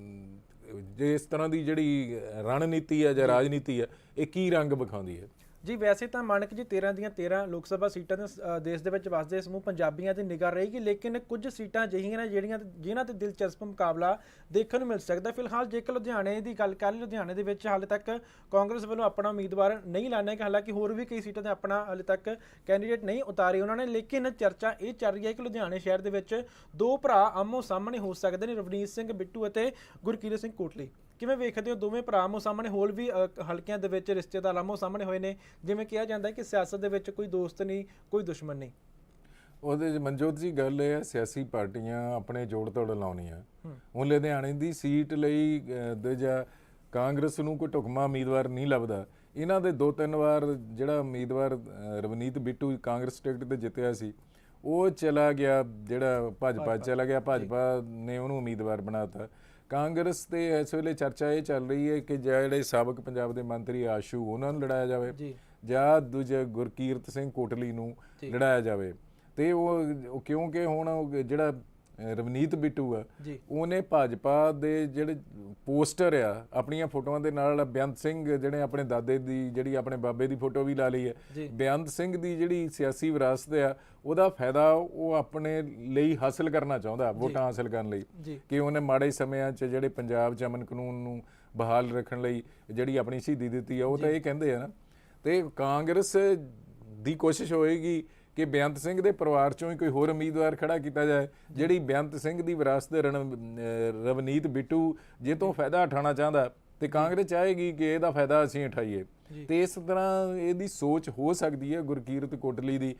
ਇਸ ਤਰ੍ਹਾਂ ਦੀ ਜਿਹੜੀ ਰਣਨੀਤੀ ਹੈ ਜਾਂ ਰਾਜਨੀਤੀ ਹੈ ਇਹ ਕੀ ਰੰਗ ਵਿਖਾਉਂਦੀ ਹੈ? ਜੀ, ਵੈਸੇ ਤਾਂ ਮਾਨਕ ਜੀ 13 ਦੀਆਂ 13 ਲੋਕ ਸਭਾ ਸੀਟਾਂ ਦੇ ਦੇਸ਼ ਦੇ ਵਿੱਚ ਵਸਦੇ ਸਮੂਹ ਪੰਜਾਬੀਆਂ ਦੀ ਨਿਗਾਹ ਰਹੇਗੀ, ਲੇਕਿਨ ਕੁਝ ਸੀਟਾਂ ਅਜਿਹੀਆਂ ਨੇ ਜਿਹੜੀਆਂ ਜਿਨ੍ਹਾਂ ਤੇ ਦਿਲਚਸਪ ਮੁਕਾਬਲਾ ਦੇਖਣ ਨੂੰ ਮਿਲ ਸਕਦਾ। ਫਿਲਹਾਲ ਜੇਕਰ ਲੁਧਿਆਣੇ ਦੀ ਗੱਲ ਕਰ ਲਈ ਲੁਧਿਆਣੇ ਦੇ ਵਿੱਚ ਹਾਲੇ ਤੱਕ ਕਾਂਗਰਸ ਵੱਲੋਂ ਆਪਣਾ ਉਮੀਦਵਾਰ ਨਹੀਂ ਲਾਣਾ ਕਿ ਹਾਲਾਂਕਿ ਹੋਰ ਵੀ ਕਈ ਸੀਟਾਂ ਤੇ ਆਪਣਾ ਹਾਲੇ ਤੱਕ ਕੈਂਡੀਡੇਟ ਨਹੀਂ ਉਤਾਰੇ ਉਹਨਾਂ ਨੇ, ਲੇਕਿਨ ਚਰਚਾ ਇਹ ਚੱਲ ਰਹੀ ਹੈ ਕਿ ਲੁਧਿਆਣੇ ਸ਼ਹਿਰ ਦੇ ਵਿੱਚ ਦੋ ਭਰਾ ਆਮੋ ਸਾਹਮਣੇ ਹੋ ਸਕਦੇ ਨੇ, ਰਵਨੀਤ ਸਿੰਘ ਬਿੱਟੂ ਅਤੇ ਗੁਰਕੀਰਤ ਸਿੰਘ ਕੋਟਲੀ। ਕਿਵੇਂ ਵੇਖਦੇ ਹੋ ਦੋਵੇਂ ਭਰਾ ਆਮੋ ਸਾਹਮਣੇ ਹੋਰ ਵੀ ਹਲਕਿਆਂ ਦੇ ਵਿੱਚ ਰਿਸ਼ਤੇਦਾਰ ਆਮੋ ਸਾਹਮਣੇ ਹੋਏ ਨੇ? ਜਿਵੇਂ ਕਿਹਾ ਜਾਂਦਾ ਹੈ ਕਿ ਸਿਆਸਤ ਦੇ ਵਿੱਚ ਕੋਈ ਦੋਸਤ ਨਹੀਂ ਕੋਈ ਦੁਸ਼ਮਣ ਨਹੀਂ। ਉਹਦੇ ਮਨਜੋਤ ਜੀ ਗੱਲ ਇਹ ਹੈ ਸਿਆਸੀ ਪਾਰਟੀਆਂ ਆਪਣੇ ਜੋੜ ਤੋੜ ਲਾਉਣੀਆਂ। ਹੁਣ ਲੁਧਿਆਣੇ ਦੀ ਸੀਟ ਲਈ ਦੂਜਾ ਕਾਂਗਰਸ ਨੂੰ ਕੋਈ ਢੁਕਮਾ ਉਮੀਦਵਾਰ ਨਹੀਂ ਲੱਭਦਾ। ਇਹਨਾਂ ਦੇ ਦੋ ਤਿੰਨ ਵਾਰ ਜਿਹੜਾ ਉਮੀਦਵਾਰ ਰਵਨੀਤ ਬਿੱਟੂ ਕਾਂਗਰਸ ਟਿਕਟ ਤੇ ਜਿੱਤਿਆ ਸੀ ਉਹ ਚਲਾ ਗਿਆ ਜਿਹੜਾ ਭਾਜਪਾ ਚਲਾ ਗਿਆ ਭਾਜਪਾ ਨੇ ਉਹਨੂੰ ਉਮੀਦਵਾਰ ਬਣਾਤਾ ਕਾਂਗਰਸ ਤੇ ਇਸ ਵੇਲੇ ਚਰਚਾ ਇਹ ਚੱਲ ਰਹੀ ਹੈ ਕਿ ਜਿਹੜੇ ਸਾਬਕ ਪੰਜਾਬ ਦੇ ਮੰਤਰੀ ਆਸ਼ੂ ਉਹਨਾਂ ਨੂੰ ਲੜਾਇਆ ਜਾਵੇ ਜੀ। ਜਾਂ ਦੂਜੇ ਗੁਰਕੀਰਤ ਸਿੰਘ ਕੋਟਲੀ ਨੂੰ ਲੜਾਇਆ ਜਾਵੇ। ਤੇ ਉਹ ਕਿਉਂਕਿ ਹੁਣ ਜਿਹੜਾ ਰਵਨੀਤ ਬਿੱਟੂ ਆ ਉਹਨੇ ਭਾਜਪਾ ਦੇ ਜਿਹੜੇ ਪੋਸਟਰ ਆ ਆਪਣੀਆਂ ਫੋਟੋਆਂ ਦੇ ਨਾਲ ਬੇਅੰਤ ਸਿੰਘ ਜਿਹੜੇ ਆਪਣੇ ਦਾਦੇ ਦੀ ਜਿਹੜੀ ਆਪਣੇ ਬਾਬੇ ਦੀ ਫੋਟੋ ਵੀ ਲਾ ਲਈ ਹੈ ਜੀ। ਬੇਅੰਤ ਸਿੰਘ ਦੀ ਜਿਹੜੀ ਸਿਆਸੀ ਵਿਰਾਸਤ ਆ ਉਹਦਾ ਫਾਇਦਾ ਉਹ ਆਪਣੇ ਲਈ ਹਾਸਲ ਕਰਨਾ ਚਾਹੁੰਦਾ ਵੋਟਾਂ ਹਾਸਲ ਕਰਨ ਲਈ। ਕਿ ਉਹਨੇ ਮਾੜੇ ਸਮਿਆਂ 'ਚ ਜਿਹੜੇ ਪੰਜਾਬ 'ਚ ਅਮਨ ਕਾਨੂੰਨ ਨੂੰ ਬਹਾਲ ਰੱਖਣ ਲਈ ਜਿਹੜੀ ਆਪਣੀ ਸ਼ਹੀਦੀ ਦਿੱਤੀ ਆ ਉਹ ਤਾਂ ਇਹ ਕਹਿੰਦੇ ਆ ਨਾ। ਤੇ ਕਾਂਗਰਸ ਦੀ ਕੋਸ਼ਿਸ਼ ਹੋਏਗੀ ਕਿ ਬੇਅੰਤ ਸਿੰਘ ਦੇ ਪਰਿਵਾਰ ਚੋਂ ਹੀ ਕੋਈ ਹੋਰ ਉਮੀਦਵਾਰ ਖੜਾ ਕੀਤਾ ਜਾਏ ਜਿਹੜੀ ਬੇਅੰਤ ਸਿੰਘ ਦੀ ਵਿਰਾਸਤ ਰਣ ਰਵਨੀਤ ਬਿੱਟੂ ਜੇ ਤੋਂ ਫਾਇਦਾ ਉਠਾਉਣਾ ਚਾਹੁੰਦਾ ਤੇ ਕਾਂਗਰਸ ਚਾਹੇਗੀ ਕਿ ਇਹਦਾ ਫਾਇਦਾ ਅਸੀਂ ਉਠਾਈਏ। ਤੇ ਇਸ ਤਰ੍ਹਾਂ ਇਹਦੀ ਸੋਚ ਹੋ ਸਕਦੀ ਹੈ ਗੁਰਕੀਰਤ ਕੋਟਲੀ ਦੀ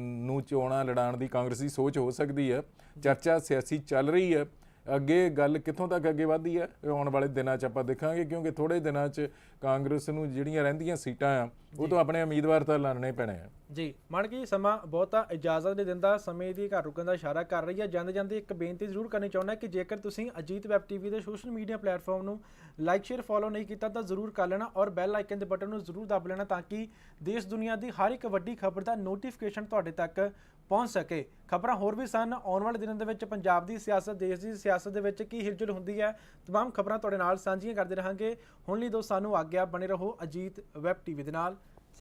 ਨੂੰ ਚੋਣਾਂ ਲੜਾਉਣ ਦੀ ਕਾਂਗਰਸ ਦੀ ਸੋਚ ਹੋ ਸਕਦੀ ਹੈ। ਚਰਚਾ ਸਿਆਸੀ ਚੱਲ ਰਹੀ ਹੈ। ਅੱਗੇ ਗੱਲ ਕਿੱਥੋਂ ਤੱਕ ਅੱਗੇ ਵਧਦੀ ਹੈ ਆਉਣ ਵਾਲੇ ਦਿਨਾਂ 'ਚ ਆਪਾਂ ਦੇਖਾਂਗੇ ਕਿਉਂਕਿ ਥੋੜੇ ਦਿਨਾਂ 'ਚ ਕਾਂਗਰਸ ਨੂੰ ਜਿਹੜੀਆਂ ਰਹਿੰਦੀਆਂ ਸੀਟਾਂ ਆ ਉਹ ਤੋਂ ਆਪਣੇ ਉਮੀਦਵਾਰ ਤਾਂ ਲਾਣੇ ਪੈਣੇ ਆ। ਜੀ ਮਨ ਕੀ ਸਮਾਂ ਬਹੁਤਾ ਇਜਾਜ਼ਤ ਨਹੀਂ ਦਿੰਦਾ ਸਮੇਂ ਦੀ ਘਰ ਰੁਕਣ ਦਾ ਇਸ਼ਾਰਾ ਕਰ ਰਹੀ ਹੈ ਜਾਂਦੇ ਜਾਂਦੇ ਇੱਕ ਬੇਨਤੀ ਜ਼ਰੂਰ ਕਰਨੀ ਚਾਹੁੰਦਾ ਕਿ ਜੇਕਰ ਤੁਸੀਂ ਅਜੀਤ ਵੈਬ ਟੀਵੀ ਦੇ ਸੋਸ਼ਲ ਮੀਡੀਆ ਪਲੇਟਫਾਰਮ ਨੂੰ ਲਾਈਕ ਸ਼ੇਅਰ ਫੋਲੋ ਨਹੀਂ ਕੀਤਾ ਤਾਂ ਜ਼ਰੂਰ ਕਰ ਲੈਣਾ ਔਰ ਬੈਲ ਆਈਕਨ ਦੇ ਬਟਨ ਨੂੰ ਜ਼ਰੂਰ ਦਬ ਲੈਣਾ ਤਾਂ ਕਿ ਦੇਸ਼ ਦੁਨੀਆ ਦੀ ਹਰ ਇੱਕ ਵੱਡੀ ਖਬਰ ਦਾ ਨੋਟੀਫਿਕੇਸ਼ਨ ਤੁਹਾਡੇ ਤੱਕ ਪਹੁੰਚ ਸਕੇ ਖਬਰਾਂ ਹੋਰ ਵੀ ਸਨ ਆਉਣ ਵਾਲੇ ਦਿਨਾਂ ਦੇ ਵਿੱਚ ਪੰਜਾਬ ਦੀ ਸਿਆਸਤ ਦੇਸ਼ ਦੀ ਸਿਆਸਤ ਦੇ ਵਿੱਚ ਕੀ ਹਿਲਜੁਲ ਹੁੰਦੀ ਹੈ तमाम ਖਬਰਾਂ ਤੁਹਾਡੇ ਨਾਲ ਸਾਂਝੀਆਂ ਕਰਦੇ ਰਹਾਂਗੇ ਹੁਣ ਲਈ ਦੋ ਸਾਨੂੰ ਆਗਿਆ ਬਣੇ ਰਹੋ ਅਜੀਤ ਵੈਬ ਟੀਵੀ ਦੇ ਨਾਲ